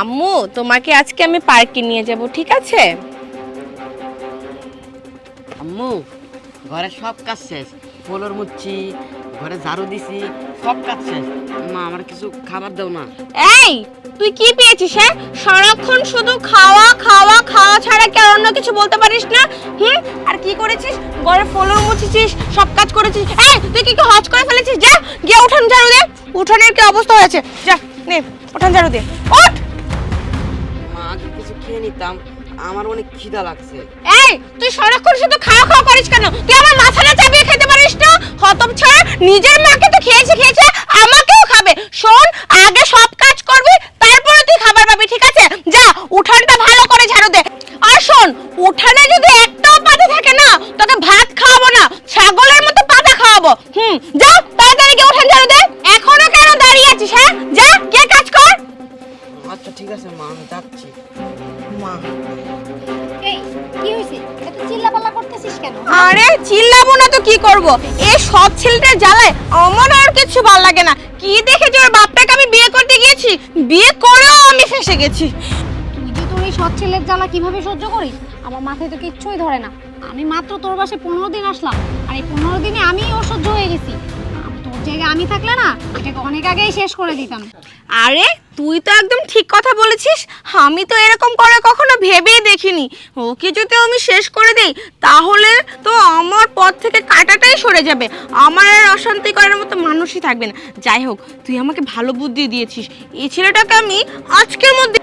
আম্মু তোমাকে আজকে আমি পার্কে নিয়ে যাব ঠিক আছে? আম্মু ঘরে সব কাজ শেষ। ফলর মুচ্ছি ঘরে ঝাড়ু দিছি সব কাজ শেষ। মা আমার কিছু খাবার দাও না। এই তুই কি পেয়েছিস হ্যাঁ? সারাক্ষণ শুধু খাওয়া খাওয়া খাওয়া ছাড়া কি আর অন্য কিছু বলতে পারিস না? হুম? আর কি করেছিস? ঘরে ফলর মুছেছিস সব কাজ করেছিস। এই তুই কি কি হজ করে ফেলেছিস? যা গিয়ে উঠান ঝাড়ু দে। উঠানের কি অবস্থা হয়েছে? যা নে উঠান ঝাড়ু দে। কিছু খেয়ে নিতাম আমার অনেক খিদা লাগছে। এই তুই সারাক্ষণ শুধু খাওয়া খাওয়া করিস কেন? তুই আমার মাথাটা চাপিয়ে খেতে পারিস না? হতম ছাড়া নিজের মাকে তো খেয়েছে খেয়েছে আমাকেও খাবে। শোন আগে সব কাজ করবি তারপরে তুই খাবার পাবি ঠিক আছে? যা উঠানটা ভালো করে ঝাড়ু দে। আর শোন উঠানে যদি একটাও পাতা থাকে না তোকে ভাত খাওয়াবো না ছাগলের মতো পাতা খাওয়াবো। হুম যা তাড়াতাড়ি গিয়ে উঠান ঝাড়ু দে। এখনও কেন দাঁড়িয়ে আছিস হ্যাঁ? যা কে কাজ কর? আচ্ছা ঠিক আছে মা আমি যাচ্ছি। আরে চিল্লাবো না তো কি করব? এই সব ছেলেটার জ্বালায় আমার আর কিছু ভালো লাগে না। কি দেখেছি ওর বাপটাকে আমি বিয়ে করতে গিয়েছি? বিয়ে করেও আমি ফেসে গেছি। তুই যে তোর এই সৎ ছেলের জ্বালা কীভাবে সহ্য করিস? আমার মাথায় তো কিচ্ছুই ধরে না। আমি মাত্র তোর বাসে পনেরো দিন আসলাম। আর এই পনেরো দিনে আমি অসহ্য হয়ে গেছি। জায়গায় আমি থাকলে না, এটাকে অনেক আগেই শেষ করে দিতাম। আরে, তুই তো একদম ঠিক কথা বলেছিস। আমি তো এরকম করে কখনো ভেবেই দেখিনি। ওকে যদি আমি শেষ করে দেই, তাহলে তো আমার পথ থেকে কাঁটাটাই সরে যাবে। আমার আর অশান্তি করার মতো মানুষই থাকবে না। যাই হোক, তুই আমাকে ভালো বুদ্ধি দিয়েছিস। এই ছেলেটাকে আমি আজকের মধ্যে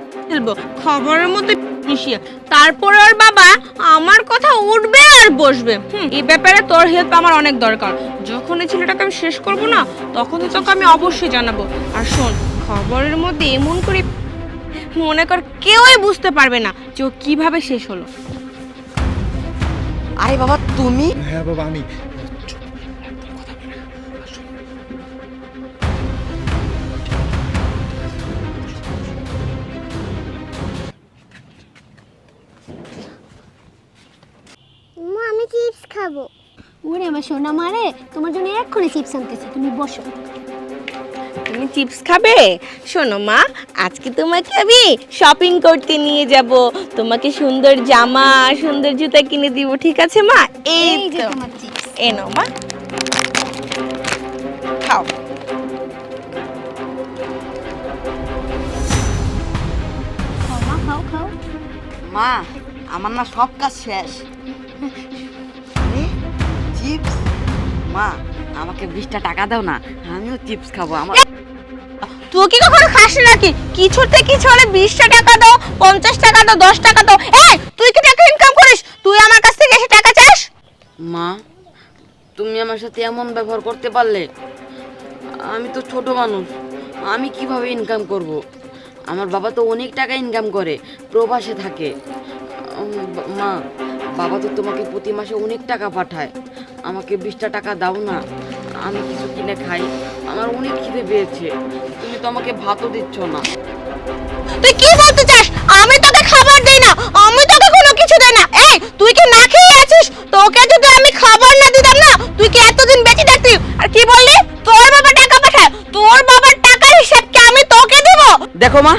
খবরের মধ্যে মিশিয়ে তারপর আর বাবা আমার কথা উঠবে আর বসবে। হুম, এই ব্যাপারে তোর হেল্প আমার অনেক দরকার। যখন এই ছেলেটাকে আমি শেষ করব না তখন তোকে আমি অবশ্যই জানাব। আর শোন খবরের মধ্যে এমন করে মনে কর কেউই বুঝতে পারবে না যে ও কীভাবে শেষ হলো। আরে বাবা তুমি? হ্যাঁ বাবা আমি। খাব। ওরে আমার সোনা মারে তোমার জন্য এক্ষুনি চিপস আনতেছি তুমি বসো। তুমি চিপস খাবে? শোনো মা আজকে তোমাকে আমি শপিং করতে নিয়ে যাব। তোমাকে সুন্দর জামা সুন্দর জুতা কিনে দিব ঠিক আছে মা? এই তো। তোমার চিপস এ নাও মা। খাও। খাও মা খাও খাও। মা আমার না সব কাজ শেষ। মা আমাকে বিশটা টাকা দাও না আমিও চিপস খাব আমার তুই কি কখনো খাস নাকি? কিছুতে কিছু হলে বিশটা টাকা দাও পঞ্চাশ টাকা দাও দশ টাকা দাও। এই তুই কি টাকা ইনকাম করিস? তুই আমার কাছ থেকে এসে টাকা চাস? মা তুমি আমার সাথে এমন ব্যবহার করতে পারলে আমি তো ছোট মানুষ আমি কীভাবে ইনকাম করব? আমার বাবা তো অনেক টাকা ইনকাম করে প্রবাসে থাকে। মা বাবা তো তোমাকে প্রতি মাসে অনেক টাকা পাঠায়। আমাকে বিশটা টাকা দাও না। আমি কিছু কিনে খাই। আমার অনেক খিদে পেয়েছে। তুমি তো আমাকে ভাতও দিচ্ছ না। তুই কি বলতে চাস? আমি তোকে খাবার দেই না। আমি তোকে কোনো কিছু দেই না। এই তুই কি না খেয়ে আছিস? তোকে যদি আমি খাবার না দিতাম না তুই কি এতদিন বেঁচে থাকতি? আর কি বললি? তোর বাবা টাকা পাঠায়। তোর বাবার টাকার হিসাব কি আমি তোকে দেব? দেখো মা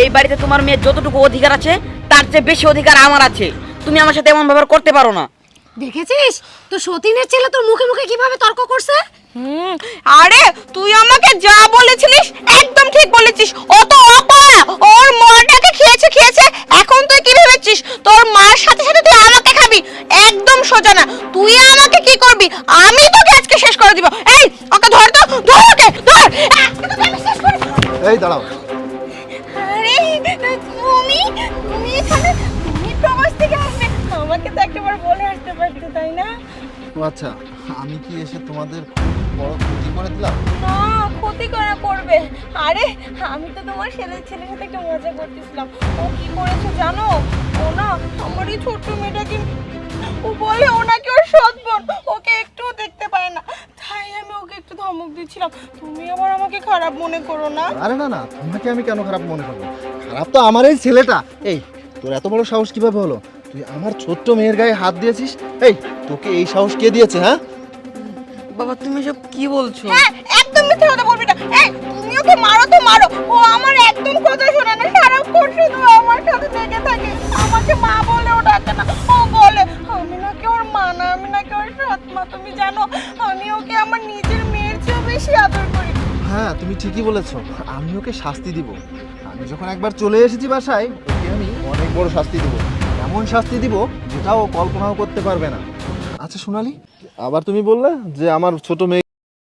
এই বাড়িতে তোমার মেয়ের যতটুকু অধিকার আছে তার চেয়ে বেশি অধিকার আমার আছে। তুমি আমার সাথে এমন ব্যবহার করতে পারো না। দেখেছিস? তো সতীনের ছেলে তোর মুখে মুখে কীভাবে তর্ক করছে? হুম আরে তুই আমাকে যা বলেছিলিস একদম ঠিক বলেছিস। ও তো অপয়া ওর মাটাকে খেয়েছে খেয়েছে এখন তুই কি ভেবেছিস? তোর মার সাথে সাথে তুই আমাকে খাবি একদম সোজা না। তুই আমাকে কি করবি? আমি তোকে আজকে শেষ করে দিব। এই ওকে ধর তো ধর ওকে ধর। আজকে তোকে আমি শেষ করে দেব। এই দাঁড়াও। আরে তুমি তুমি এখানে তুমি প্রবাস থেকে আসবে আমাকে তো একটাবার বলে আসতে পারতে তাই না? ও আচ্ছা আমি কি এসে তোমাদের বড় ক্ষতি করে দিলাম? না ক্ষতি করা করবে। আরে আমি তো তোমার ছেলে ছেলের সাথে একটা মজা করতেছিলাম। ও কি করেছে জানো? ও না আমার এই ছোট্ট মেয়েটাকে ও বলে ও নাকি ওর সৎ বোন। ওকে একটুও দেখতে পায় না। তাই আমি ওকে একটু ধমক দিচ্ছিলাম। তুমি আবার আমাকে খারাপ মনে করো না? আরে না না তোমাকে আমি কেন খারাপ মনে করব? খারাপ তো আমার এই ছেলেটা। এই তোর এত বড় সাহস কীভাবে হলো? তুই আমার ছোট্ট মেয়ের গায়ে হাত দিয়েছিস? এই তোকে এই সাহস কে দিয়েছে হ্যাঁ? বাবা তুমি সব কি বলছো? হ্যাঁ, একদম মিথ্যে কথা বলবি না। এই তুমি ওকে মারো তো মারো। ও আমার একদম কথা শোনে না। সারাক্ষণ শুধু আমার সাথে থেকে থাকে। আমাকে মা বলে ও ডাকে না ও বলে আমি না কি ওর মা না আমি নাকি ওর আত্মা তুমি জানো আমি ওকে আমার নিজের মেয়ের চেয়ে বেশি আদর করি। হ্যাঁ তুমি ঠিকই বলেছ। আমি ওকে শাস্তি দিব। আমি যখন একবার চলে এসেছি বাসায় ওকে আমি অনেক বড় শাস্তি দেবো। এমন শাস্তি দিব যেটা ও কল্পনাও করতে পারবে না। আচ্ছা সোনালি? আবার তুমি বললে যে আমার ছোট মেয়ে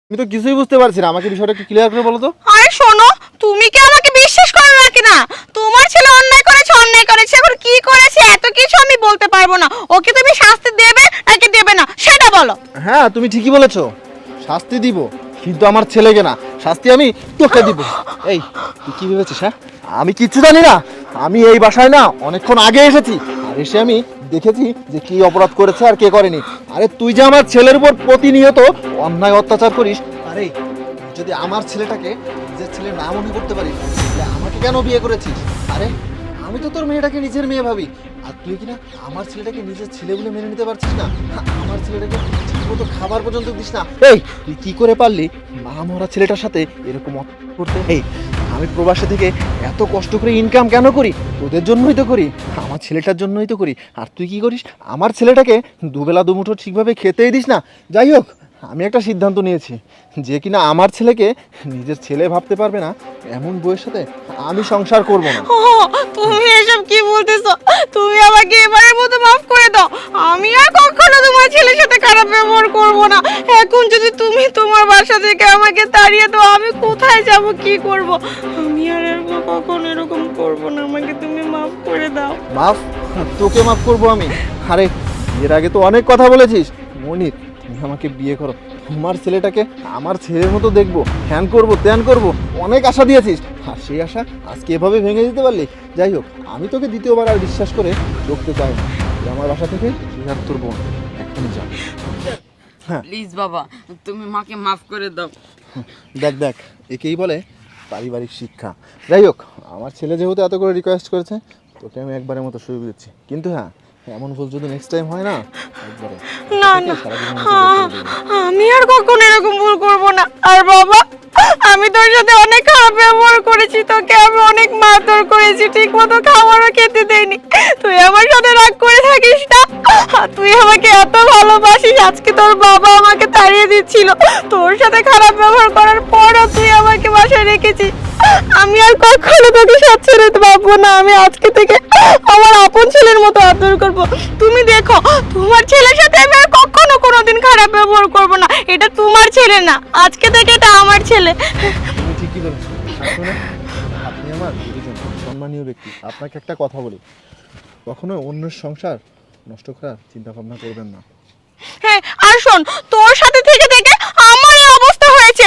আমি তো কিছুই বুঝতে পারছি না। আমাকে বিষয়টা একটু ক্লিয়ার করে বলো তো। আরে শোনো তুমি কি আমাকে বিশ্বাস করো নাকি না? তোমার ছেলে অন্যায় করেছে অন্যায় করেছে। এখন কি করেছে এত কিছু আমি বলতে পারব না। ওকে তুমি শাস্তি দেবে নাকি দেবে না সেটা বলো। হ্যাঁ তুমি ঠিকই বলেছ। শাস্তি দিব কিন্তু আমার ছেলেকে না। শাস্তি আমি তোকে দিব। এই তুই কি ভেবেছিস হ্যাঁ? আমি কিচ্ছু জানি না। আমি এই বাসায় না অনেকক্ষণ আগে এসেছি। এসে আমি দেখেছি যে কি অপরাধ করেছে আর কে করেনি। আরে তুই যে আমার ছেলের উপর প্রতিনিয়ত অন্যায় অত্যাচার করিস, আরে যদি আমার ছেলেটাকে নিজের ছেলে না মনে করতে পারিস তাহলে আমাকে কেন বিয়ে করেছিস? আরে আমি তো তোর মেয়েটাকে নিজের মেয়ে ভাবি। আর তুই কিনা আমার ছেলেটাকে নিজের ছেলে বলে মেনে নিতে পারছিস না? আমার ছেলেটাকে ঠিকমতো খাবার পর্যন্ত দিস না। এই, তুই কি করে পারলি? মা মরা ছেলেটার সাথে এরকম করতে এই আমি প্রবাসে থেকে এত কষ্ট করে ইনকাম কেন করি? তোদের জন্যই তো করি, আমার ছেলেটার জন্যই তো করি। আর তুই কি করিস? আমার ছেলেটাকে দুবেলা দুমুঠো ঠিকভাবে খেতেই দিস না। যাই হোক, আমি একটা সিদ্ধান্ত নিয়েছি যে কিনা আমার ছেলেকে নিজের ছেলে ভাবতে পারবে না, এমন বউয়ের সাথে আমি সংসার করব না। তুমি এসব কি বলতেছো? তুমি আমাকে এবারের মতো মাফ করে দাও। আমি আর কখনো তোমার ছেলের সাথে খারাপ ব্যবহার করব না। এখন যদি তুমি তোমার বাসা থেকে আমাকে তাড়িয়ে দাও, আমি কোথায় যাব, কি করব? কখনো এরকম করব না? আমাকে তুমি মাফ করে দাও। মাফ? তোকে মাফ করব আমি। আরে এর আগে তো অনেক কথা বলেছিস। মনির তুমি আমাকে বিয়ে করো। তোমার ছেলেটাকে আমার ছেলের মতো দেখব হ্যান করব ত্যান করব। অনেক আশা দিয়েছিস। আর সেই আশা আজকে এভাবে ভেঙে দিতে পারলি? যাই হোক আমি তোকে দ্বিতীয়বার আর বিশ্বাস করে রুখতে চাই না। তুই আমার বাসা থেকে তোর বোন। এখনই যা। প্লিজ বাবা তুমি মাকে মাফ করে দাও। দেখ দেখ একেই বলে পারিবারিক শিক্ষা। যাই হোক আমার ছেলে যেহেতু এত করে রিকোয়েস্ট করেছে তোকে আমি একবারের মতো সুযোগ দিচ্ছি। কিন্তু হ্যাঁ এমন ভুল যদি নেক্সট টাইম হয় না একবারে। না না। আমি আর কখনো এরকম ভুল করব না। আর বাবা আমি তোর সাথে অনেক খারাপ ব্যবহার করেছি তোকে আমি অনেক মারধর করেছি ঠিক মতো খাবারও খেতে দেইনি। তুই আমার সাথে রাগ করে থাকিস না। তুই আমাকে এত ভালোবাসিস, আজকে তোর বাবা আমাকে তাড়িয়ে দিচ্ছিল। তোর সাথে খারাপ ব্যবহার করার পরও তুই আমাকে বাসায় রেখেছিস। আমি আর কখনো তোকে সাথ ছেড়ে পারব না, আমি আজকে থেকে আমার আপন ছেলের মতো আদর করব। তুমি দেখো, তোমার ছেলের সাথে আমি আর কখনো কোনোদিন খারাপ ব্যবহার করব না, এটা তোমার ছেলে না, আজকে থেকে এটা আমার ছেলে। ঠিকই বলেছ আপনি আমার সম্মানীয় ব্যক্তি, আপনাকে একটা কথা বলি। কখনো অন্যের সংসার নষ্ট করার চিন্তা ভাবনা করবেন না। হ্যাঁ আর শোন, তোর সাথে থেকে থেকে আমার অবস্থা হয়েছে।